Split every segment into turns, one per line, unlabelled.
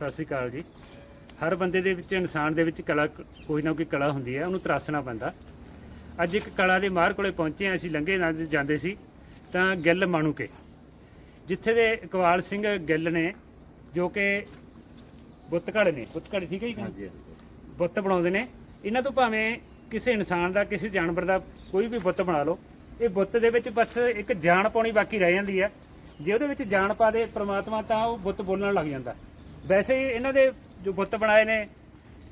ਸਤਿ ਸ਼੍ਰੀ ਅਕਾਲ ਜੀ। ਹਰ ਬੰਦੇ ਦੇ ਵਿੱਚ ਇਨਸਾਨ ਦੇ ਵਿੱਚ ਕਲਾ ਕੋਈ ਨਾ ਕੋਈ ਕਲਾ ਹੁੰਦੀ ਹੈ ਉਹਨੂੰ ਤਰਾਸਣਾ ਪੈਂਦਾ। ਅੱਜ ਇੱਕ ਕਲਾ ਦੇ ਮਾਹਰ ਕੋਲੇ ਪਹੁੰਚੇ ਹਾਂ ਅਸੀਂ ਲੰਘੇ ਨਾਲ ਜਾਂਦੇ ਸੀ ਤਾਂ ਗਿੱਲ ਮਾਣੂਕੇ। ਜਿੱਥੇ ਦੇ ਇਕਬਾਲ ਸਿੰਘ ਗਿੱਲ ਨੇ ਜੋ ਕਿ ਬੁੱਤਘੜ ਨੇ ਬੁੱਤਘੜ ਠੀਕ ਹੈ ਜੀ
ਹਾਂਜੀ।
ਬੁੱਤ ਬਣਾਉਂਦੇ ਨੇ। ਇਹਨਾਂ ਤੋਂ ਭਾਵੇਂ ਕਿਸੇ ਇਨਸਾਨ ਦਾ ਕਿਸੇ ਜਾਨਵਰ ਦਾ ਕੋਈ ਵੀ ਬੁੱਤ ਬਣਾ ਲਓ ਇਹ ਬੁੱਤ ਦੇ ਵਿੱਚ ਬਸ ਇੱਕ ਜਾਨ ਪਾਉਣੀ ਬਾਕੀ ਰਹਿ ਜਾਂਦੀ ਹੈ। ਜੇ ਉਹਦੇ ਵਿੱਚ ਜਾਨ ਪਾ ਦੇ ਪ੍ਰਮਾਤਮਾ ਤਾਂ ਉਹ ਬੁੱਤ ਬੋਲਣ ਲੱਗ ਜਾਂਦਾ। ਵੈਸੇ ਹੀ ਇਹਨਾਂ ਦੇ ਜੋ ਬੁੱਤ ਬਣਾਏ ਨੇ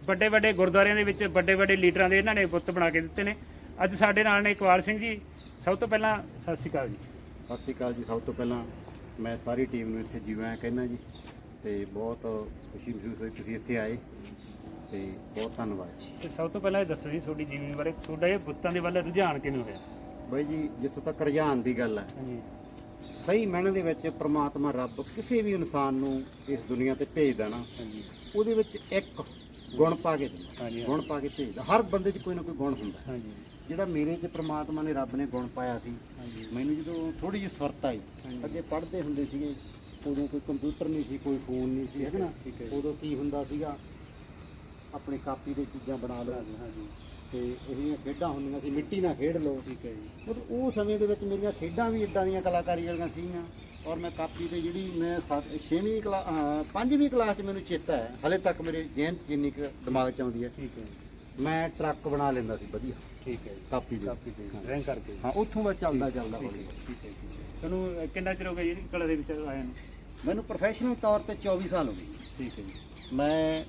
ਵੱਡੇ ਵੱਡੇ ਗੁਰਦੁਆਰਿਆਂ ਦੇ ਵਿੱਚ ਵੱਡੇ ਵੱਡੇ ਲੀਡਰਾਂ ਦੇ ਇਹਨਾਂ ਨੇ ਬੁੱਤ ਬਣਾ ਕੇ ਦਿੱਤੇ ਨੇ। ਅੱਜ ਸਾਡੇ ਨਾਲ ਨੇ ਇਕਬਾਲ ਸਿੰਘ ਜੀ। ਸਭ ਤੋਂ ਪਹਿਲਾਂ ਸਤਿ ਸ਼੍ਰੀ ਅਕਾਲ ਜੀ।
ਸਤਿ ਸ਼੍ਰੀ ਅਕਾਲ ਜੀ। ਸਭ ਤੋਂ ਪਹਿਲਾਂ ਮੈਂ ਸਾਰੀ ਟੀਮ ਨੂੰ ਇੱਥੇ ਜੀਵਾਂ ਕਹਿੰਦਾ ਜੀ। ਤੇ ਬਹੁਤ ਖੁਸ਼ੀ ਮਹਿਸੂਸ ਹੋਈ ਤੁਸੀਂ ਇੱਥੇ ਆਏ। ਤੇ ਬਹੁਤ ਧੰਨਵਾਦ ਜੀ।
ਤੇ ਸਭ ਤੋਂ ਪਹਿਲਾਂ ਇਹ ਦੱਸੋ ਜੀ ਤੁਹਾਡੀ ਜੀਵਨੀ ਬਾਰੇ। ਤੁਹਾਡਾ ਇਹ ਬੁੱਤਾਂ ਦੇ ਵੱਲ ਰੁਝਾਨ ਕਿਵੇਂ ਹੋਇਆ?
ਬਾਈ ਜੀ ਜਿੱਥੋਂ ਤੱਕ ਰੁਝਾਨ ਦੀ ਗੱਲ ਹੈ
ਹਾਂਜੀ।
ਸਹੀ ਮਾਇਨੇ ਦੇ ਵਿੱਚ ਪ੍ਰਮਾਤਮਾ ਰੱਬ ਕਿਸੇ ਵੀ ਇਨਸਾਨ ਨੂੰ ਇਸ ਦੁਨੀਆ ਤੇ ਭੇਜਦਾ ਨਾ
ਹਾਂਜੀ।
ਉਹਦੇ ਵਿੱਚ ਇੱਕ ਗੁਣ ਪਾ ਕੇ ਦਿੰਦਾ।
ਹਾਂਜੀ
ਗੁਣ ਪਾ ਕੇ ਭੇਜਦਾ। ਹਰ ਬੰਦੇ 'ਚ ਕੋਈ ਨਾ ਕੋਈ ਗੁਣ ਹੁੰਦਾ।
ਹਾਂਜੀ।
ਜਿਹੜਾ ਮੇਰੇ 'ਚ ਪ੍ਰਮਾਤਮਾ ਨੇ ਰੱਬ ਨੇ ਗੁਣ ਪਾਇਆ ਸੀ
ਹਾਂਜੀ।
ਮੈਨੂੰ ਜਦੋਂ ਥੋੜੀ ਜਿਹੀ ਸੁਰਤ ਆਈ। ਅੱਗੇ ਪੜ੍ਹਦੇ ਹੁੰਦੇ ਸੀਗੇ ਉਦੋਂ ਕੋਈ ਕੰਪਿਊਟਰ ਨਹੀਂ ਸੀ ਕੋਈ ਫੋਨ ਨਹੀਂ ਸੀ ਹੈ ਨਾ। ਉਦੋਂ ਕੀ ਹੁੰਦਾ ਸੀਗਾ? ਆਪਣੀ ਕਾਪੀ ਦੇ ਚੀਜ਼ਾਂ ਬਣਾ ਲਓ।
ਹਾਂਜੀ।
ਤੇ ਇਹਦੀਆਂ ਖੇਡਾਂ ਹੁੰਦੀਆਂ ਸੀ ਮਿੱਟੀ ਨਾਲ ਖੇਡ ਲਓ।
ਠੀਕ ਹੈ ਜੀ।
ਮਤਲਬ ਉਹ ਸਮੇਂ ਦੇ ਵਿੱਚ ਮੇਰੀਆਂ ਖੇਡਾਂ ਵੀ ਇਦਾਂ ਦੀਆਂ ਕਲਾਕਾਰੀ ਵਾਲੀਆਂ ਸੀਗੀਆਂ ਔਰ ਮੈਂ ਕਾਪੀ ਤੇ ਜਿਹੜੀ ਮੈਂ 6ਵੀਂ ਕਲਾਸ 5ਵੀਂ ਕਲਾਸ 'ਚ ਮੈਨੂੰ ਚੇਤਾ ਹੈ ਹਲੇ ਤੱਕ ਮੇਰੇ ਜ਼ਿਹਨ 'ਚ ਜਿੰਨੀ ਕੁ ਦਿਮਾਗ 'ਚ ਆਉਂਦੀ ਹੈ
ਠੀਕ ਹੈ ਜੀ,
ਮੈਂ ਟਰੱਕ ਬਣਾ ਲੈਂਦਾ ਸੀ ਵਧੀਆ।
ਠੀਕ ਹੈ ਜੀ।
ਕਾਪੀ ਦੇ
ਕਾਪੀ ਤੇ
ਹਾਂ।
ਡਰਾਇੰਗ ਕਰਕੇ।
ਹਾਂ ਉੱਥੋਂ ਬਸ ਚੱਲਦਾ ਚੱਲਦਾ ਹੌਲੀ।
ਠੀਕ ਹੈ ਹੈ। ਤੁਹਾਨੂੰ ਕਿੰਨਾ ਚਿਰ ਹੋ ਗਿਆ ਜੀ ਕਲਾ ਦੇ ਵਿੱਚ ਆਇਆ ਨੂੰ?
ਮੈਨੂੰ ਪ੍ਰੋਫੈਸ਼ਨਲ ਤੌਰ ਤੇ 24 ਸਾਲ ਹੋ ਗਏ।
ਠੀਕ ਹੈ ਜੀ।
ਮੈਂ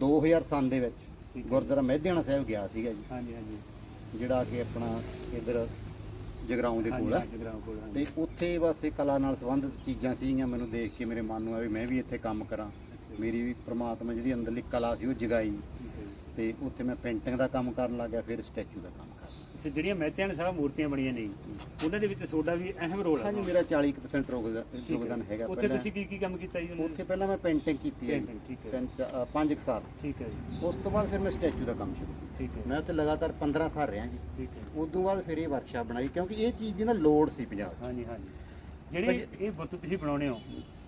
2003 ਦੇ ਵਿੱਚ। ਗੁਰਦੁਆਰਾ ਮਹਿਦਿਆਣਾ ਸਾਹਿਬ ਗਿਆ ਸੀਗਾ ਜੀ।
ਹਾਂਜੀ ਹਾਂਜੀ।
ਜਿਹੜਾ ਕਿ ਆਪਣਾ ਇਧਰ ਜਗਰਾਉਂ ਦੇ ਕੋਲ ਹੈ
ਹਾਂਜੀ ਜਗਰਾਉਂ ਕੋਲ
ਤੇ ਉੱਥੇ ਬਸ ਇਹ ਕਲਾ ਨਾਲ ਸੰਬੰਧਿਤ ਚੀਜ਼ਾਂ ਸੀਗੀਆਂ ਮੈਨੂੰ ਦੇਖ ਕੇ ਮੇਰੇ ਮਨ ਨੂੰ ਆਇਆ ਵੀ ਮੈਂ ਵੀ ਇੱਥੇ ਕੰਮ ਕਰਾਂ। ਮੇਰੀ ਵੀ ਪ੍ਰਮਾਤਮਾ ਜਿਹੜੀ ਅੰਦਰਲੀ ਕਲਾ ਸੀ ਉਹ ਜਗਾਈ। ਤੇ ਉੱਥੇ ਮੈਂ ਪੇਂਟਿੰਗ ਦਾ ਕੰਮ ਕਰਨ ਲੱਗਾ ਫਿਰ ਸਟੈਚੂ ਦਾ ਕੰਮ।
ਜਿਹੜੀਆਂ ਮਹਿਤਿਆਨ ਸਾਹਿਬ ਮੂਰਤੀਆਂ ਬਣੀਆਂ ਨੇ ਉਹਨਾਂ ਦੇ ਵਿੱਚ ਤੁਹਾਡਾ ਵੀ ਅਹਿਮ ਰੋਲ ਹੈ
ਹਾਂਜੀ ਮੇਰਾ 40% ਯੋਗਦਾਨ ਹੈਗਾ
ਉੱਥੇ ਤੁਸੀਂ ਕੀ ਕੀ ਕੰਮ ਕੀਤਾ ਜੀ
ਉੱਥੇ ਪਹਿਲਾਂ ਮੈਂ ਪੇਂਟਿੰਗ ਕੀਤੀ ਹੈ
ਠੀਕ ਹੈ।
ਸਾਲ।
ਠੀਕ ਹੈ ਜੀ।
ਉਸ ਤੋਂ ਬਾਅਦ ਫਿਰ ਮੈਂ ਸਟੈਚੂ ਦਾ ਕੰਮ ਸ਼ੁਰੂ ਕੀਤਾ।
ਠੀਕ ਹੈ।
ਮੈਂ ਉੱਥੇ ਲਗਾਤਾਰ 15 ਸਾਲ ਰਿਹਾ ਜੀ।
ਠੀਕ ਹੈ।
ਉਸ ਤੋਂ ਬਾਅਦ ਫਿਰ ਇਹ ਵਰਕਸ਼ਾਪ ਬਣਾਈ ਕਿਉਂਕਿ ਇਹ ਚੀਜ਼ ਦੀ ਨਾ ਲੋੜ ਸੀ ਪੰਜਾਬ
ਹਾਂਜੀ ਹਾਂਜੀ। ਜਿਹੜੇ ਇਹ ਬੁੱਤ ਤੁਸੀਂ ਬਣਾਉਣੇ ਹੋ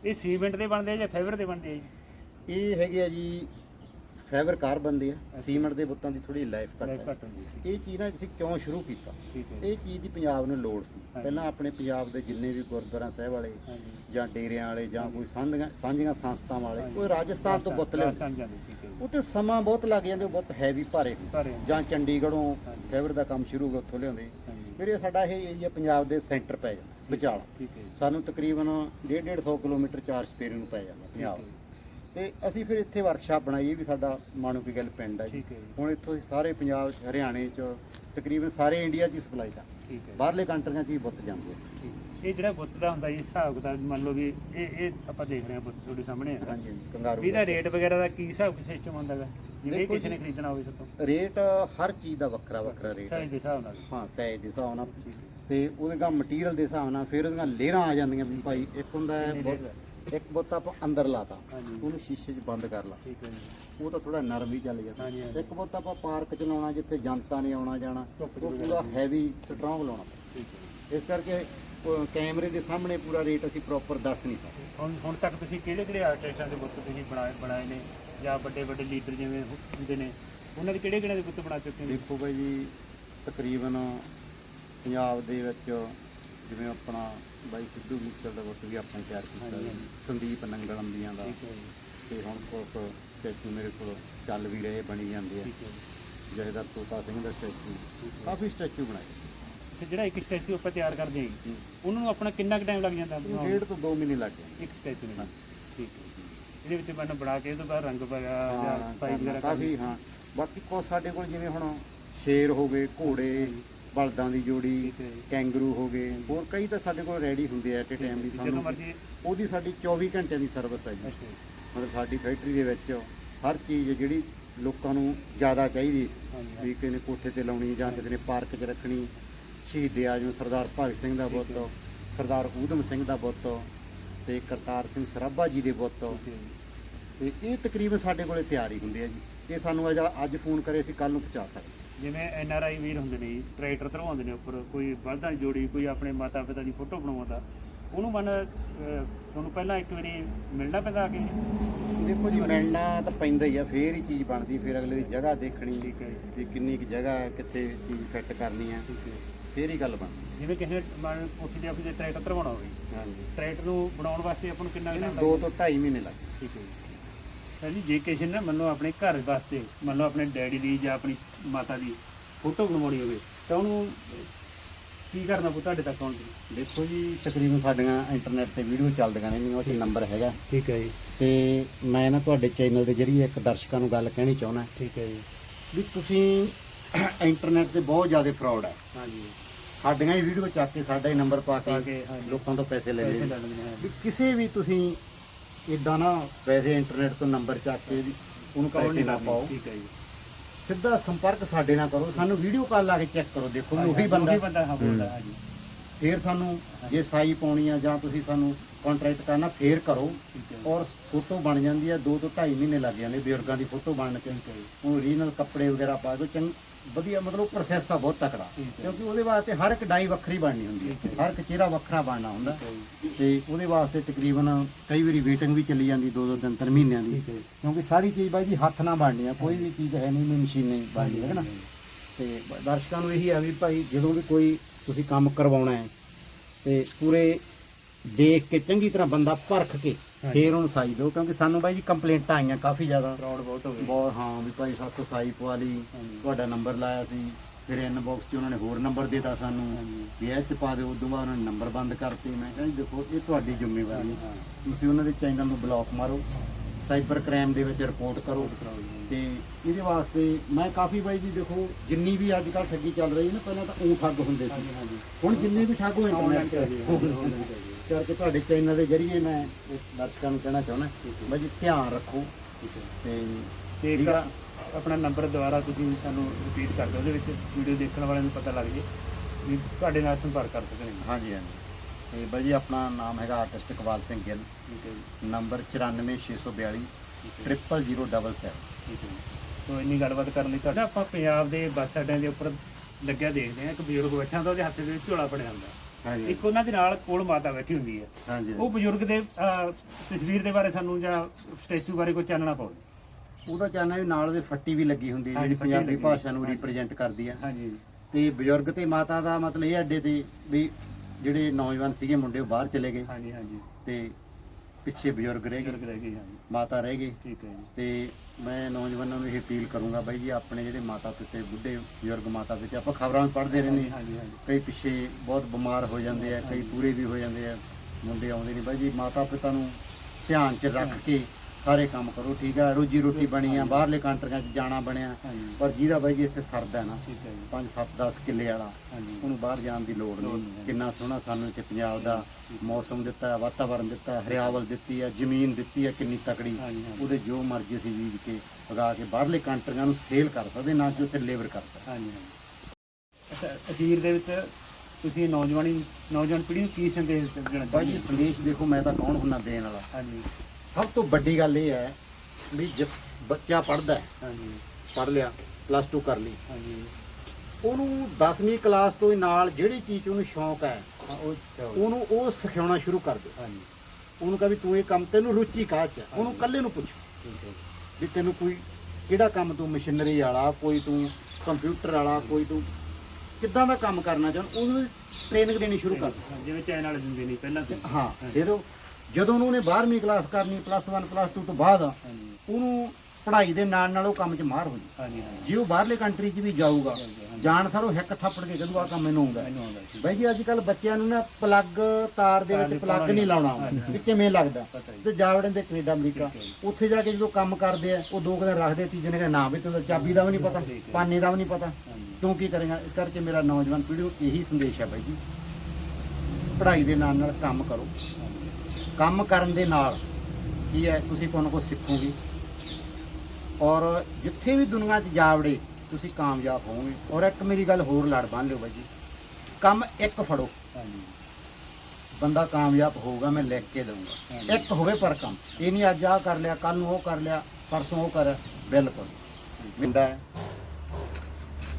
ਇਹ ਸੀਮੈਂਟ ਦੇ ਬਣਦੇ ਆ ਜਾਂ ਫਾਈਬਰ ਦੇ ਬਣਦੇ ਆ ਜੀ?
ਇਹ ਹੈਗੇ ਆ ਜੀ ਫਾਈਬਰ ਕਾਰ ਬੰਦੇ ਆ ਸੀਮੈਂਟ ਦੇ ਬੁੱਤਾਂ ਦੀ ਥੋੜੀ ਲਾਈਫ ਘੱਟ ਹੈ। ਇਹ ਚੀਜ਼ ਨਾ ਅਸੀਂ ਕਿਉਂ ਸ਼ੁਰੂ ਕੀਤਾ? ਇਹ ਚੀਜ਼ ਦੀ ਪੰਜਾਬ ਨੂੰ ਲੋੜ ਸੀ। ਪਹਿਲਾਂ ਆਪਣੇ ਪੰਜਾਬ ਦੇ ਜਿੰਨੇ ਵੀ ਗੁਰਦੁਆਰਾ ਸਾਹਿਬ ਵਾਲੇ ਜਾਂ ਡੇਰਿਆਂ ਵਾਲੇ ਜਾਂ ਕੋਈ ਸਾਂਝੀਆਂ ਸਾਂਝੀਆਂ ਸੰਸਥਾਵਾਂ ਵਾਲੇ। ਕੋਈ ਰਾਜਸਥਾਨ ਤੋਂ ਬੁੱਤ ਲਿਆਉਂਦੇ
ਰਾਜਸਥਾਨ ਜਾਂਦੇ ਠੀਕ ਹੈ ਜੀ।
ਉਹ ਤੇ ਸਮਾਂ ਬਹੁਤ ਲੱਗ ਜਾਂਦੇ ਬਹੁਤ ਹੈਵੀ ਭਾਰੇ ਜਾਂ ਚੰਡੀਗੜ੍ਹੋਂ। ਫਾਈਬਰ ਦਾ ਕੰਮ ਸ਼ੁਰੂ ਹੋ ਗਿਆ ਉੱਥੋਂ ਲਿਆਉਂਦੇ। ਫਿਰ ਇਹ ਸਾਡਾ ਇਹ ਏਰੀਆ ਪੰਜਾਬ ਦੇ ਸੈਂਟਰ ਪੈ ਜਾਂਦਾ ਵਿਚਾਲਾ ਸਾਨੂੰ ਤਕਰੀਬਨ 1.5 ਕਿਲੋਮੀਟਰ ਚਾਰ ਸਪੇਰੇ ਨੂੰ ਪੈ ਜਾਂਦਾ ਪੰਜਾਬ ਤੇ ਅਸੀਂ ਫਿਰ ਇੱਥੇ ਵਰਕਸ਼ਾਪ ਬਣਾਈ ਇਹ ਵੀ ਸਾਡਾ ਮਾਣੂਕੀ ਗੱਲ ਪਿੰਡ ਹੈ ਜੀ।
ਠੀਕ ਹੈ ਜੀ,
ਹੁਣ ਇੱਥੋਂ ਅਸੀਂ ਸਾਰੇ ਪੰਜਾਬ 'ਚ ਹਰਿਆਣੇ 'ਚ ਤਕਰੀਬਨ ਸਾਰੇ ਇੰਡੀਆ 'ਚ ਸਪਲਾਈ ਦਾ
ਠੀਕ ਹੈ।
ਬਾਹਰਲੇ ਕੰਟਰੀਆਂ 'ਚ ਵੀ ਬੁੱਤ ਜਾਂਦੇ ਆ।
ਠੀਕ। ਇਹ ਜਿਹੜਾ ਬੁੱਤ ਦਾ ਹੁੰਦਾ ਜੀ ਹਿਸਾਬ ਕਿਤਾਬ ਮੰਨ ਲਓ ਵੀ ਇਹ ਇਹ ਆਪਾਂ ਦੇਖ ਰਹੇ ਹਾਂ ਬੁੱਤ ਤੁਹਾਡੇ ਸਾਹਮਣੇ ਹੈ
ਹਾਂਜੀ ਕੰਗਾਰੂ
ਵੀ ਇਹਦਾ ਰੇਟ ਵਗੈਰਾ ਦਾ ਕੀ ਹਿਸਾਬ ਸਿਸਟਮ ਹੁੰਦਾ ਹੈ ਜਿਵੇਂ
ਦੇਖੋ
ਕਿਸੇ ਨੇ
ਜੀ।
ਖਰੀਦਣਾ ਹੋਵੇ ਸਤੋਂ
ਰੇਟ ਹਰ ਚੀਜ਼ ਦਾ ਵੱਖਰਾ ਵੱਖਰਾ ਰੇਟ ਹੈ।
ਸਾਈਜ਼ ਦੇ ਹਿਸਾਬ ਨਾਲ।
ਹਾਂ ਸਾਈਜ਼ ਦੇ ਹਿਸਾਬ ਨਾਲ।
ਠੀਕ ਹੈ।
ਤੇ ਉਹਦੇ ਦਾ ਮਟੀਰੀਅਲ ਦੇ ਹਿਸਾਬ ਨਾਲ ਫਿਰ ਉਹਦੀਆਂ ਲੇਅਰਾਂ ਆ ਜਾਂਦੀਆਂ ਵੀ ਭਾਈ ਇੱਕ ਹੁੰਦਾ ਹੈ
ਕਿੰਨੀ
ਇੱਕ ਬੁੱਤ ਆਪਾਂ ਅੰਦਰ ਲਾਤਾ।
ਹਾਂਜੀ।
ਉਹਨੂੰ ਸ਼ੀਸ਼ੇ 'ਚ ਬੰਦ ਕਰ ਲਾ।
ਠੀਕ ਹੈ ਜੀ।
ਉਹ ਤਾਂ ਥੋੜਾ ਨਰਮ ਵੀ ਚੱਲ
ਹਾਂਜੀ,
ਜਾਂਦਾ
ਹਾਂਜੀ।
ਇੱਕ ਬੁੱਤ ਆਪਾਂ ਪਾਰਕ 'ਚ ਲਾਉਣਾ ਜਿੱਥੇ ਜਨਤਾ ਨੇ ਆਉਣਾ ਜਾਣਾ
ਧੁੱਪ 'ਚ
ਉਹ
ਵਗੈਰਾ
ਪੂਰਾ ਹੈਵੀ ਸਟਰੋਂਗ ਲਾਉਣਾ।
ਠੀਕ ਹੈ
ਇਸ ਕਰਕੇ ਉਹ ਕੈਮਰੇ ਦੇ ਸਾਹਮਣੇ ਪੂਰਾ ਰੇਟ ਅਸੀਂ ਪ੍ਰੋਪਰ ਦੱਸ ਨਹੀਂ ਸਕਦੇ।
ਹੁਣ ਹੁਣ ਤੱਕ ਤੁਸੀਂ ਕਿਹੜੇ ਕਿਹੜੇ ਆਰਟਿਸਟਾਂ ਦੇ ਬੁੱਤ ਤੁਸੀਂ ਬਣਾਏ ਬਣਾਏ ਨੇ? ਜਾਂ ਵੱਡੇ ਵੱਡੇ ਲੀਡਰ ਜਿਵੇਂ ਹੁ- ਹੁੰਦੇ ਨੇ? ਉਹਨਾਂ ਦੇ ਕਿਹੜੇ ਕਿਹੜੇ ਦੇ ਬੁੱਤ ਬਣਾ ਚੁੱਕੇ ਨੇ?
ਦੇਖੋ ਭਾਈ ਜੀ ਤਕਰੀਬਨ ਪੰਜਾਬ ਦੇ ਵਿੱਚ ਜਿਵੇਂ ਆਪਣਾ ਬਾਈ ਸਿੱਧੂ ਮੂਸੇਵਾਲੇ ਦਾ ਬੁੱਤ ਵੀ ਆਪਾਂ ਨੇ ਤਿਆਰ ਕੀਤਾ
ਹਾਂਜੀ,
ਜੀ।
ਹਾਂਜੀ।
ਸੰਦੀਪ ਨੰਗਲ ਅੰਬੀਆਂ ਦਾ।
ਠੀਕ ਹੈ ਜੀ।
ਤੇ ਹੁਣ ਕੁਝ ਸਟੈਚੂ ਮੇਰੇ ਕੋਲ ਚੱਲ ਵੀ ਰਹੇ ਬਣੀ ਜਾਂਦੇ ਆ।
ਠੀਕ ਹੈ ਜੀ।
ਜਹੇਦਾਰ ਤੋਤਾ ਸਿੰਘ ਦਾ ਸਟੈਚੂ।
ਠੀਕ ਹੈ।
ਕਾਫੀ ਸਟੈਚੂ ਬਣਾਏ।
ਤੇ ਜਿਹੜਾ ਇੱਕ ਸਟੈਚੂ ਆਪਾਂ ਤਿਆਰ ਕਰਦੇ ਹਾਂ ਜੀ, ਉਹਨਾਂ ਨੂੰ ਆਪਣਾ ਕਿੰਨਾ ਕੁ ਟਾਈਮ ਲੱਗ ਜਾਂਦਾ
ਡੇਢ ਤੋਂ 2 ਮਹੀਨੇ ਲੱਗ ਗਏ
ਇੱਕ ਸਟੈਚੂ ਨੂੰ। ਠੀਕ ਹੈ ਜੀ। ਇਹਦੇ ਵਿੱਚ ਮੈਨੂੰ ਬਣਾ ਕੇ ਤੋਂ ਬਾਅਦ ਰੰਗ ਵਗੈਰਾ ਜਾਂ
ਹਾਂ
ਸਫ਼ਾਈ ਵਗੈਰਾ
ਕਾਫੀ ਹਾਂ। ਬਾਕੀ ਕੋ ਸਾਡੇ ਕੋਲ ਜਿਵੇਂ ਹੁਣ ਸ਼ੇਰ ਹੋ ਗਏ ਘੋੜੇ ਬਲਦਾਂ ਦੀ ਜੋੜੀ। ਕੈਂਗਰੂ ਹੋ ਗਏ ਹੋਰ ਕਈ ਤਾਂ ਸਾਡੇ ਕੋਲ ਰੈਡੀ ਹੁੰਦੇ ਆ ਐਟ ਟਾਈਮ ਦੀ ਸਾਨੂੰ। ਉਹਦੀ ਸਾਡੀ 24 ਘੰਟਿਆਂ ਦੀ ਸਰਵਿਸ ਹੈ ਜੀ। ਮਤਲਬ ਸਾਡੀ ਫੈਕਟਰੀ ਦੇ ਵਿੱਚ ਹਰ ਚੀਜ਼ ਜਿਹੜੀ ਲੋਕਾਂ ਨੂੰ ਜ਼ਿਆਦਾ ਚਾਹੀਦੀ। ਵੀ ਕਿਸੇ ਨੇ ਕੋਠੇ ਤੇ ਲਾਉਣੀ ਜਾਂ ਕਿਸੇ ਨੇ ਪਾਰਕ 'ਚ ਰੱਖਣੀ। ਸ਼ਹੀਦ ਆਜਮ ਸਰਦਾਰ ਭਗਤ ਸਿੰਘ ਦਾ ਬੁੱਤ। ਸਰਦਾਰ ਊਧਮ ਸਿੰਘ ਦਾ ਬੁੱਤ ਤੇ ਕਰਤਾਰ ਸਿੰਘ ਸਰਾਭਾ ਜੀ ਦੇ ਬੁੱਤ। ਤੇ ਇਹ ਤਕਰੀਬਨ ਸਾਡੇ ਕੋਲੇ ਤਿਆਰ ਹੀ ਹੁੰਦੇ ਆ ਜੀ। ਇਹ ਸਾਨੂੰ ਅੱਜ ਅੱਜ ਫੋਨ ਕਰੇ ਅਸੀਂ ਕੱਲ ਨੂੰ ਪਹੁੰਚਾ ਸਕਦੇ
ਜਿਵੇਂ ਐਨ ਆਰ ਆਈ ਵੀਰ ਹੁੰਦੇ ਨੇ ਜੀ, ਟਰੈਕਟਰ ਧਰਵਾਉਂਦੇ ਨੇ ਉੱਪਰ ਕੋਈ ਬਲਦਾਂ ਦੀ ਜੋੜੀ ਕੋਈ ਆਪਣੇ ਮਾਤਾ ਪਿਤਾ ਦੀ ਫੋਟੋ ਬਣਵਾਉਂਦਾ। ਉਹਨੂੰ ਮਨ ਅਹ, ਤੁਹਾਨੂੰ ਪਹਿਲਾਂ ਇੱਕ ਵਾਰੀ ਮਿਲਣਾ ਪੈਂਦਾ ਆ ਕੇ?
ਦੇਖੋ ਜੀ ਮਿਲਣਾ ਤਾਂ ਪੈਂਦਾ ਹੀ ਆ ਫੇਰ ਹੀ ਚੀਜ਼ ਬਣਦੀ ਫਿਰ ਅਗਲੇ ਦੀ ਜਗ੍ਹਾ ਦੇਖਣੀ
ਠੀਕ ਹੈ ਜੀ।
ਵੀ ਕਿੰਨੀ ਕੁ ਜਗ੍ਹਾ ਹੈ ਕਿੱਥੇ ਚੀਜ਼ ਫਿੱਟ ਕਰਨੀ ਹੈ ਫੇਰ ਹੀ ਗੱਲ ਬਣਦੀ।
ਜਿਵੇਂ ਕਿਸੇ ਨੇ ਮਨ ਉੱਥੇ ਦੇ ਆਪਣੀ ਟਰੈਕਟਰ ਧਰਵਾਉਣਾ ਹੋਵੇ
ਹਾਂਜੀ।
ਟਰੈਕਟਰ ਨੂੰ ਬਣਾਉਣ ਵਾਸਤੇ ਆਪਾਂ ਨੂੰ ਕਿੰਨਾ ਟਾਈਮ
ਦੋ ਤੋਂ 2.5 ਮਹੀਨੇ ਲੱਗ
ਠੀਕ ਹੈ ਜੀ। ਜੀ ਜੇ ਕਿਸੇ ਨੇ ਮੰਨ ਲਓ ਆਪਣੇ ਘਰ ਵਾਸਤੇ ਮੰਨ ਲਓ ਆਪਣੇ ਡੈਡੀ ਦੀ ਜਾਂ ਆਪਣੀ ਮਾਤਾ ਦੀ ਫੋਟੋ ਬਣਵਾਉਣੀ ਹੋਵੇ ਤਾਂ ਉਹਨੂੰ ਕੀ ਕਰਨਾ ਪਊ ਤੁਹਾਡੇ ਤੱਕ ਆਉਣ ਲਈ
ਦੇਖੋ ਜੀ ਤਕਰੀਬਨ ਸਾਡੀਆਂ ਇੰਟਰਨੈਟ ਤੇ ਵੀਡੀਓ ਚੱਲਦੀਆਂ ਨੇ ਮੈਨੂੰ ਨੰਬਰ ਹੈਗਾ।
ਠੀਕ ਹੈ ਜੀ।
ਤੇ ਮੈਂ ਨਾ ਤੁਹਾਡੇ ਚੈਨਲ ਦੇ ਜਰੀਏ ਇੱਕ ਦਰਸ਼ਕਾਂ ਨੂੰ ਗੱਲ ਕਹਿਣੀ ਚਾਹੁੰਦਾ।
ਠੀਕ ਹੈ ਜੀ।
ਵੀ ਤੁਸੀਂ ਇੰਟਰਨੈਟ ਤੇ ਬਹੁਤ ਜ਼ਿਆਦਾ ਫਰਾਡ ਹੈ।
ਹਾਂਜੀ।
ਸਾਡੀਆਂ ਹੀ ਵੀਡੀਓ ਚੱਕ ਕੇ ਸਾਡਾ ਹੀ ਨੰਬਰ ਪਾ ਕੇ। ਲੋਕਾਂ ਤੋਂ ਪੈਸੇ ਲੈ
ਲੈਂਦੇ ਨੇ।
ਵੀ ਕਿਸੇ ਵੀ ਤੁਸੀਂ ਇਦਾਂ ਨਾ ਪੈਸੇ ਇੰਟਰਨੈਟ ਤੋਂ ਨੰਬਰ ਚੱਕ ਕੇ ਉਹਨੂੰ ਪੈਸੇ
ਨਹੀਂ
ਨਾ ਪਾਓ।
ਠੀਕ ਹੈ ਜੀ।
ਸਿੱਧਾ ਸੰਪਰਕ ਸਾਡੇ ਨਾਲ ਕਰੋ ਸਾਨੂੰ ਵੀਡੀਓ ਕਾਲ ਲਾ ਕੇ ਚੈੱਕ ਕਰੋ ਦੇਖੋ ਉਹੀ
ਉਹੀ
ਬੰਦਾ।
ਬੰਦਾ ਹਾਂ ਬੋਲਦਾ ਹਾਂਜੀ।
ਫੇਰ ਸਾਨੂੰ ਜੇ ਸਾਈ ਪਾਉਣੀ ਆ ਜਾਂ ਤੁਸੀਂ ਸਾਨੂੰ ਕੰਟਰੈਕਟ ਕਰਨਾ ਫੇਰ ਕਰੋ।
ਹੈ
ਔਰ ਫੋਟੋ ਬਣ ਜਾਂਦੀ ਆ 2 ਤੋਂ 2.5 ਮਹੀਨੇ ਲੱਗ ਜਾਂਦੇ ਬਜ਼ੁਰਗਾਂ ਦੀ ਫੋਟੋ ਬਣਨ ਚ
ਹੈ
ਓਰੀਜਨਲ ਕੱਪੜੇ ਵਗੈਰਾ ਪਾ ਕੇ ਚੰਗ ਵਧੀਆ ਮਤਲਬ ਪ੍ਰੋਸੈਸ ਆ ਬਹੁਤ ਤਕੜਾ।
ਹੈ।
ਕਿਉਂਕਿ ਉਹਦੇ ਵਾਸਤੇ ਹਰ ਇੱਕ ਡਾਈ ਵੱਖਰੀ ਬਣਨੀ ਹੁੰਦੀ ਹੈ।
ਹੈ।
ਹਰ ਇੱਕ ਚਿਹਰਾ ਵੱਖਰਾ ਬਣਨਾ ਹੁੰਦਾ।
ਹੈ
ਤੇ ਉਹਦੇ ਵਾਸਤੇ ਤਕਰੀਬਨ ਕਈ ਵਾਰੀ ਵੇਟਿੰਗ ਵੀ ਚੱਲੀ ਜਾਂਦੀ ਦੋ ਦੋ ਤਿੰਨ ਤਿੰਨ ਮਹੀਨਿਆਂ ਦੀ।
ਹੈ
ਕਿਉਂਕਿ ਸਾਰੀ ਚੀਜ਼ ਬਾਈ ਜੀ ਹੱਥ ਨਾਲ ਬਣਨੀ ਆ ਕੋਈ ਵੀ ਚੀਜ਼ ਹੈ ਨਹੀਂ ਮਸ਼ੀਨੇ ਬਣਨੀ ਹੈ ਨਾ। ਤੇ ਦਰਸ਼ਕਾਂ ਨੂੰ ਇਹੀ ਆ ਵੀ ਭਾਈ ਜਦੋਂ ਵੀ ਕੋਈ ਤੁਸੀਂ ਕੰਮ ਕਰਵਾਉਣਾ ਹੈ। ਤੇ ਪੂਰੇ ਦੇਖ ਕੇ ਚੰਗੀ ਤਰ੍ਹਾਂ ਬੰਦਾ ਪਰਖ ਕੇ। ਫੇਰ ਉਹਨੂੰ ਸਾਈ ਦਿਓ ਕਿਉਂਕਿ ਸਾਨੂੰ ਬਾਈ ਜੀ ਕੰਪਲੇਂਟਾਂ ਆਈਆਂ ਕਾਫੀ ਜ਼ਿਆਦਾ।
ਫਰਾਡ ਬਹੁਤ ਹੋ ਗਏ।
ਬਹੁਤ ਹਾਂ ਵੀ ਭਾਈ ਸਾਥੋਂ ਸਾਈ ਪਵਾ ਲਈ। ਤੁਹਾਡਾ ਨੰਬਰ ਲਾਇਆ ਸੀ ਫਿਰ ਇਨਬਾਕਸ 'ਚ ਉਹਨਾਂ ਨੇ ਹੋਰ ਨੰਬਰ ਦਿੱਤਾ ਸਾਨੂੰ। ਵੀ ਇਹ 'ਚ ਪਾ ਦਿਓ ਉਦੋਂ ਬਾਅਦ ਉਹਨਾਂ ਨੇ ਨੰਬਰ ਬੰਦ ਕਰਤੇ। ਮੈਂ ਕਿਹਾ ਜੀ ਦੇਖੋ ਇਹ ਤੁਹਾਡੀ ਜ਼ਿੰਮੇਵਾਰੀ ਹਾਂ। ਤੁਸੀਂ ਉਹਨਾਂ ਦੇ ਚੈਨਲ ਨੂੰ ਬਲੌਕ ਮਾਰੋ। ਸਾਈਬਰ ਕ੍ਰਾਈਮ ਦੇ ਵਿੱਚ ਰਿਪੋਰਟ ਕਰੋ। ਤੇ ਇਹਦੇ ਵਾਸਤੇ ਮੈਂ ਕਾਫੀ ਬਾਈ ਜੀ ਦੇਖੋ ਜਿੰਨੀ ਵੀ ਅੱਜ ਕੱਲ੍ਹ ਠੱਗੀ ਚੱਲ ਰਹੀ ਹੈ ਨਾ ਪਹਿਲਾਂ ਤਾਂ ਉਹ ਠੱਗ ਹੁੰਦੇ ਸੀ। ਹੁਣ ਜਿੰਨੇ ਵੀ ਠੱਗ ਹੋਏ
Online
ਇੰਟਰਨੈਟ ਤੇ। ਕਰਕੇ ਤੁਹਾਡੇ ਚੈਨਲ ਦੇ ਜਰੀਏ ਮੈਂ ਦਰਸ਼ਕਾਂ ਨੂੰ ਕਹਿਣਾ ਚਾਹੁੰਦਾ ਬਾਈ ਜੀ ਧਿਆਨ ਰੱਖੋ।
ਹੈ
ਤੇ
ਤੇ ਇੱਕ। ਆਪਣਾ ਨੰਬਰ ਦੁਬਾਰਾ ਤੁਸੀਂ ਸਾਨੂੰ ਰਿਪੀਟ ਕਰ ਦਿਓ ਉਹਦੇ ਵਿੱਚ ਵੀਡੀਓ ਦੇਖਣ ਵਾਲਿਆਂ ਨੂੰ ਪਤਾ ਲੱਗ ਜੇ ਵੀ ਤੁਹਾਡੇ ਨਾਲ ਸੰਪਰਕ ਕਰ ਸਕਣ
ਹਾਂਜੀ ਹਾਂਜੀ। ਤੇ ਬਾਈ ਜੀ ਆਪਣਾ ਨਾਮ ਹੈਗਾ ਆਰਟਿਸਟ ਇਕਬਾਲ ਸਿੰਘ ਗਿੱਲ।
ਠੀਕ ਹੈ ਜੀ।
ਨੰਬਰ 94642 00077
ਠੀਕ ਹੈ ਜੀ। ਤੋ ਇੰਨੀ ਗੱਲਬਾਤ ਕਰਨ ਲਈ ਤੁਹਾਡਾ ਆਪਾਂ ਪੰਜਾਬ ਦੇ ਬੱਸ ਅੱਡਿਆਂ ਦੇ ਉੱਪਰ ਲੱਗਿਆ ਦੇਖਦੇ ਹਾਂ। ਇੱਕ ਬਜ਼ੁਰਗ ਬੈਠਾ ਹੁੰਦਾ ਉਹਦੇ ਹੱਥ ਦੇ ਵਿੱਚ ਝੋਲਾ ਬਣਿਆ ਹੁੰਦਾ।
ਹਾਂਜੀ।
ਇੱਕ ਉਹਨਾਂ ਦੇ ਨਾਲ ਕੋਲ ਮਾਤਾ ਬੈਠੀ ਹੁੰਦੀ ਹੈ।
ਹਾਂਜੀ।
ਉਹ ਬਜ਼ੁਰਗ ਦੇ ਅਹ, ਤਸਵੀਰ ਦੇ ਬਾਰੇ ਸਾਨੂੰ ਜਾਂ ਸਟੈਚੂ ਬਾਰੇ ਕੋਈ ਚਾਨਣਾ ਪਾਓ
ਉਹਦਾ ਚਾਹਨਾ ਵੀ ਨਾਲ ਉਹਦੇ ਫੱਟੀ ਵੀ ਲੱਗੀ ਹੁੰਦੀ ਹੈ
ਹਾਂਜੀ,
ਜਿਹੜੀ
ਫੱਟੀ
ਪੰਜਾਬੀ
ਲੱਗੀ
ਭਾਸ਼ਾ ਨੂੰ
ਹਾਂਜੀ।
ਰਿਪਰੈਜ਼ੈਂਟ ਕਰਦੀ
ਹਾਂਜੀ।
ਤੇ ਬਜ਼ੁਰਗ ਤੇ ਮਾਤਾ ਦਾ ਮਤਲਬ ਇਹ ਅੱਡੇ ਤੇ ਵੀ ਜਿਹੜੇ ਨੌਜਵਾਨ ਸੀਗੇ ਮੁੰਡੇ ਉਹ ਬਾਹਰ ਚਲੇ ਗਏ।
ਹਾਂਜੀ ਹਾਂਜੀ।
ਤੇ ਪਿੱਛੇ ਬਜ਼ੁਰਗ ਰਹਿ
ਬਜ਼ੁਰਗ
ਗਏ
ਰਹਿ ਗਏ ਹਾਂਜੀ।
ਮਾਤਾ ਰਹਿ ਗਏ
ਠੀਕ ਹੈ ਜੀ।
ਤੇ ਮੈਂ ਨੌਜਵਾਨਾਂ ਨੂੰ ਇਹ ਅਪੀਲ ਕਰੂੰਗਾ ਬਾਈ ਜੀ ਆਪਣੇ ਜਿਹੜੇ ਮਾਤਾ ਪਿਤਾ ਬੁੱਢੇ ਬਜ਼ੁਰਗ ਮਾਤਾ ਪਿਤਾ ਆਪਾਂ ਖਬਰਾਂ ਵਿੱਚ ਪੜ੍ਹਦੇ ਰਹਿੰਦੇ ਹਾਂ।
ਹਾਂਜੀ ਹਾਂਜੀ।
ਕਈ ਪਿੱਛੇ ਬਹੁਤ ਬਿਮਾਰ ਹੋ ਜਾਂਦੇ ਆ ਕਈ ਪੂਰੇ ਵੀ ਹੋ ਜਾਂਦੇ ਆ। ਮੁੰਡੇ ਆਉਂਦੇ ਨਹੀਂ ਬਾਈ ਜੀ ਮਾਤਾ ਪਿਤਾ ਨੂੰ ਧਿਆਨ 'ਚ ਰੱਖ ਕੇ ਸਾਰੇ ਕੰਮ ਕਰੋ ਠੀਕ ਆ? ਰੋਜੀ ਰੋਟੀ ਬਣੀ ਆ ਬਾਹਰਲੇ ਕੰਟਰੀਆਂ 'ਚ ਜਾਣਾ ਬਣਿਆ। ਪਰ ਜਿਹਦਾ ਬਾਈ ਜੀ ਇੱਥੇ ਸਰਦਾ ਨਾ
ਠੀਕ ਹੈ ਜੀ।
5 7 10 ਕਿੱਲੇ ਵਾਲਾ ਉਹਨੂੰ ਬਾਹਰ ਜਾਣ ਦੀ ਲੋੜ ਨਹੀਂ। ਕਿੰਨਾ ਸੋਹਣਾ ਸਾਨੂੰ ਇੱਥੇ ਪੰਜਾਬ ਦਾ ਮੌਸਮ ਦਿੱਤਾ ਹੈ ਵਾਤਾਵਰਣ ਦਿੱਤਾ ਹੈ ਹਰਿਆਵਲ ਦਿੱਤੀ ਹੈ ਜ਼ਮੀਨ ਦਿੱਤੀ ਹੈ ਕਿੰਨੀ ਤਕੜੀ। ਉਹਦੇ ਜੋ ਮਰਜ਼ੀ ਅਸੀਂ ਬੀਜ ਕੇ ਉਗਾ ਕੇ ਬਾਹਰਲੇ ਕੰਟਰੀਆਂ ਨੂੰ ਸੇਲ ਕਰ ਸਕਦੇ ਨਾ ਕਿ ਉੱਥੇ ਲੇਬਰ ਕਰ ਸਕਦੇ।
ਅਖੀਰ ਦੇ ਵਿੱਚ ਤੁਸੀਂ ਨੌਜਵਾਨੀ ਨੌਜਵਾਨ ਪੀੜ੍ਹੀ ਨੂੰ ਕੀ ਸੰਦੇਸ਼ ਦੇਣਾ ਚਾਹੁੰਦੇ ਹੋ?
ਸੰਦੇਸ਼ ਦੇਖੋ ਮੈਂ ਤਾਂ ਕੌਣ ਹੁੰਨਾ ਦੇਣ ਵਾਲਾ।
ਹਾਂਜੀ।
ਸਭ ਤੋਂ ਵੱਡੀ ਗੱਲ ਇਹ ਹੈ ਵੀ ਜਦ ਬੱਚਾ ਪੜਦਾ ਹੈ
ਹਾਂਜੀ।
ਪੜ ਲਿਆ ਪਲੱਸ 2 ਕਰ ਲਈ।
ਹਾਂਜੀ।
ਉਹਨੂੰ 10ਵੀਂ ਕਲਾਸ ਤੋਂ ਹੀ ਨਾਲ ਜਿਹੜੀ ਚੀਜ਼ ਉਹਨੂੰ ਸ਼ੌਂਕ ਹੈ
ਉਹ।
ਉਹਨੂੰ ਉਹ ਸਿਖਾਉਣਾ ਸ਼ੁਰੂ ਕਰ ਦਿਓ
ਹਾਂਜੀ।
ਉਹਨੂੰ ਕਹ ਵੀ ਤੂੰ ਇਹ ਕੰਮ ਤੈਨੂੰ ਰੁਚੀ ਕਾਹ 'ਚ ਹੈ? ਉਹਨੂੰ ਇਕੱਲੇ ਨੂੰ ਪੁੱਛੋ।
ਠੀਕ ਹੈ
ਵੀ ਤੈਨੂੰ ਕੋਈ ਕਿਹੜਾ ਕੰਮ ਤੂੰ ਮਸ਼ੀਨਰੀ ਵਾਲਾ ਕੋਈ ਤੂੰ ਕੰਪਿਊਟਰ ਵਾਲਾ ਕੋਈ ਤੂੰ ਕਿੱਦਾਂ ਦਾ ਕੰਮ ਕਰਨਾ ਚਾਹੁੰਦਾ ਉਹਨੂੰ ਟ੍ਰੇਨਿੰਗ ਦੇਣੀ ਸ਼ੁਰੂ ਕਰ ਦਿਓ।
ਜਿਵੇਂ ਚਾਈਨਾ ਵਾਲੇ ਦਿੰਦੇ ਨਹੀਂ ਪਹਿਲਾਂ ਤੇ।
ਹਾਂ ਦੇ ਦਿਓ ਜਦੋਂ ਉਹਨੇ 12ਵੀਂ ਕਲਾਸ ਕਰਨੀ ਪਲੱਸ 1 ਪਲੱਸ 2 ਤੋਂ ਬਾਅਦ ਉਹਨੂੰ ਪੜ੍ਹਾਈ ਦੇ ਨਾਲ ਨਾਲ ਉਹ ਕੰਮ 'ਚ ਮਾਹਰ ਹੋ ਜੀ
ਹਾਂਜੀ ਹਾਂਜੀ।
ਜੇ ਉਹ ਬਾਹਰਲੇ ਕੰਟਰੀ 'ਚ ਵੀ ਜਾਊਗਾ ਜਾਣ ਸਾਰ ਉਹ ਹਿੱਕ ਥੱਪੜ ਕੇ ਕਦੋਂ ਆ ਕੰਮ ਮੈਨੂੰ ਆਉਂਦਾ।
ਮੈਨੂੰ ਆਉਂਦਾ ਠੀਕ
ਬਾਈ ਜੀ ਅੱਜ ਕੱਲ ਬੱਚਿਆਂ ਨੂੰ ਨਾ ਪਲੱਗ ਤਾਰ ਦੇ ਵਿੱਚ ਪਲੱਗ ਨਹੀਂ ਲਾਉਣਾ ਵੀ ਕਿਵੇਂ ਲੱਗਦਾ?
ਪਤਾ ਜੀ।
ਤੇ ਜਾਵੜਨ ਦੇ ਕੈਨੇਡਾ ਅਮਰੀਕਾ। ਉੱਥੇ ਜਾ ਕੇ ਜਦੋਂ ਕੰਮ ਕਰਦੇ ਆ ਉਹ ਦੋ ਕੁ ਦਿਨ ਰੱਖਦੇ ਤੀਜੇ ਨੇ ਕਹਿੰਦਾ ਨਾ ਵੀ ਤੈਨੂੰ ਤਾਂ ਚਾਬੀ ਦਾ ਵੀ ਨਹੀਂ ਪਤਾ। ਪਾਨੇ ਦਾ ਵੀ ਨਹੀਂ ਪਤਾ। ਕਿਉਂ ਕੀ ਕਰੇਗਾ? ਇਸ ਕਰਕੇ ਮੇਰਾ ਨੌਜਵਾਨ ਪੀੜ੍ਹੀ ਨੂੰ ਇਹੀ ਸੰਦੇਸ਼ ਹੈ ਬਾਈ ਜੀ। ਪੜ੍ਹਾਈ ਦੇ ਨਾਲ ਨਾਲ ਕੰਮ ਕਰੋ। ਕੰਮ ਕਰਨ ਦੇ ਨਾਲ ਕੀ ਹੈ, ਤੁਸੀਂ ਕੋਈ ਨਾ ਕੁਛ ਸਿੱਖੋਗੇ? ਔਰ ਜਿੱਥੇ ਵੀ ਦੁਨੀਆ 'ਚ ਜਾਵੜੇ ਤੁਸੀਂ ਕਾਮਯਾਬ ਹੋਵੋਗੇ। ਔਰ ਇੱਕ ਮੇਰੀ ਗੱਲ ਹੋਰ ਲੜ ਬੰਨ ਲਿਓ ਬਾਈ ਜੀ। ਕੰਮ ਇੱਕ ਫੜੋ। ਬੰਦਾ ਕਾਮਯਾਬ ਹੋਊਗਾ, ਮੈਂ ਲਿਖ ਕੇ ਦਊਂਗਾ। ਇੱਕ ਹੋਵੇ ਪਰ ਕੰਮ। ਇਹ ਨਹੀਂ ਅੱਜ ਆਹ ਕਰ ਲਿਆ ਕੱਲ ਨੂੰ ਉਹ ਕਰ ਲਿਆ, ਪਰਸੋਂ ਉਹ ਕਰ, ਬਿਲਕੁਲ। ਮਿੰਦਾ ਹੈ।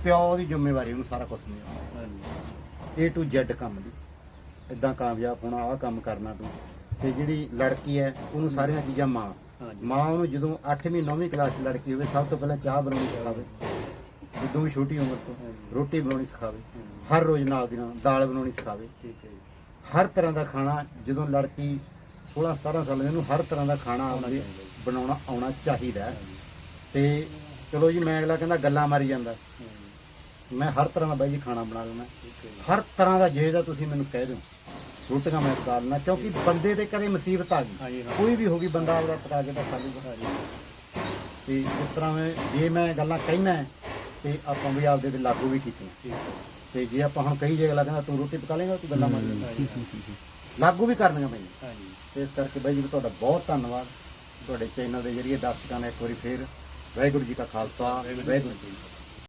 ਪਿਓ ਦੀ ਜ਼ਿੰਮੇਵਾਰੀ ਉਹਨੂੰ ਸਾਰਾ ਕੁਝ ਨਹੀਂ ਆਉਂਦਾ
ਹਾਂਜੀ
A to Z ਕੰਮ ਦੀ। ਇਦਾਂ ਕਾਮਯਾਬ ਹੋਣਾ, ਆਹ ਕੰਮ ਕਰਨਾ ਤੂੰ। ਤੇ ਜਿਹੜੀ ਲੜਕੀ ਹੈ ਉਹਨੂੰ ਸਾਰੀਆਂ ਚੀਜ਼ਾਂ ਮਾਂ। ਮਾਂ ਉਹਨੂੰ ਜਦੋਂ 8ਵੀਂ 9ਵੀਂ ਕਲਾਸ 'ਚ ਲੜਕੀ ਹੋਵੇ ਸਭ ਤੋਂ ਪਹਿਲਾਂ ਚਾਹ ਬਣਾਉਣੀ ਸਿਖਾਵੇ। ਜਦੋਂ ਵੀ ਛੋਟੀ ਉਮਰ ਤੋਂ ਰੋਟੀ ਬਣਾਉਣੀ ਸਿਖਾਵੇ। ਹਰ ਰੋਜ਼ ਨਾਲ ਦੀ ਨਾਲ ਦਾਲ ਬਣਾਉਣੀ ਸਿਖਾਵੇ।
ਠੀਕ ਹੈ ਜੀ।
ਹਰ ਤਰ੍ਹਾਂ ਦਾ ਖਾਣਾ ਜਦੋਂ ਲੜਕੀ 16 17 ਸਾਲ ਦੀ ਉਹਨੂੰ ਹਰ ਤਰ੍ਹਾਂ ਦਾ ਖਾਣਾ ਆਉਂਦੇ ਬਣਾਉਣਾ ਆਉਣਾ ਚਾਹੀਦਾ। ਤੇ ਚਲੋ ਜੀ ਮੈਂ ਅਗਲਾ ਕਹਿੰਦਾ ਗੱਲਾਂ ਮਾਰੀ ਜਾਂਦਾ। ਮੈਂ ਹਰ ਤਰ੍ਹਾਂ ਦਾ ਬਾਈ ਜੀ ਖਾਣਾ ਬਣਾ ਲੈਣਾ ਹਰ ਤਰ੍ਹਾਂ ਦਾ ਜਿਹੇ ਦਾ ਤੁਸੀਂ ਮੈਨੂੰ ਕਹਿ ਦਿਓ। ਰੋਟੀਆਂ ਮੈਂ ਲੈਣਾ ਕਿਉਂਕਿ ਬੰਦੇ ਤੇ ਕਦੇ ਮੁਸੀਬਤ ਆ ਗਈ।
ਹਾਂ।
ਕੋਈ ਵੀ ਹੋਗੀ ਬੰਦਾ ਆਪਦਾ ਪਕਾ ਕੇ ਤਾਂ ਖਾ ਲੂਗਾ ਤੇ ਇਸ ਤਰ੍ਹਾਂ ਮੈਂ ਜੇ ਮੈਂ ਗੱਲਾਂ ਕਹਿਣਾ ਹੈ, ਤੇ ਆਪਾਂ ਵੀ ਆਪਦੇ ਤੇ ਲਾਗੂ ਵੀ ਕੀਤੀਆਂ
ਹੈ।
ਤੇ ਜੇ ਆਪਾਂ ਹੁਣ ਕਹੀ ਜੇ ਲੱਗਦਾ ਤੂੰ ਰੋਟੀ ਪਕਾ ਲੇਗਾ ਤੂੰ ਗੱਲਾਂ ਮਾਰ ਲੇਗਾ ਲਾਗੂ ਵੀ ਕਰਨੀਆਂ ਬਾਈ
ਹਾਂਜੀ।
ਇਸ ਕਰਕੇ ਬਾਈ ਜੀ ਤੁਹਾਡਾ ਬਹੁਤ ਧੰਨਵਾਦ। ਤੁਹਾਡੇ ਚੈਨਲ ਦੇ ਜਰੀਏ ਦਰਸ਼ਕਾਂ ਨੇ ਇੱਕ ਵਾਰੀ ਫੇਰ ਵਾਹਿਗੁਰੂ ਜੀ ਕਾ ਖਾਲਸਾ ਵਾਹਿਗੁਰੂ ਜੀ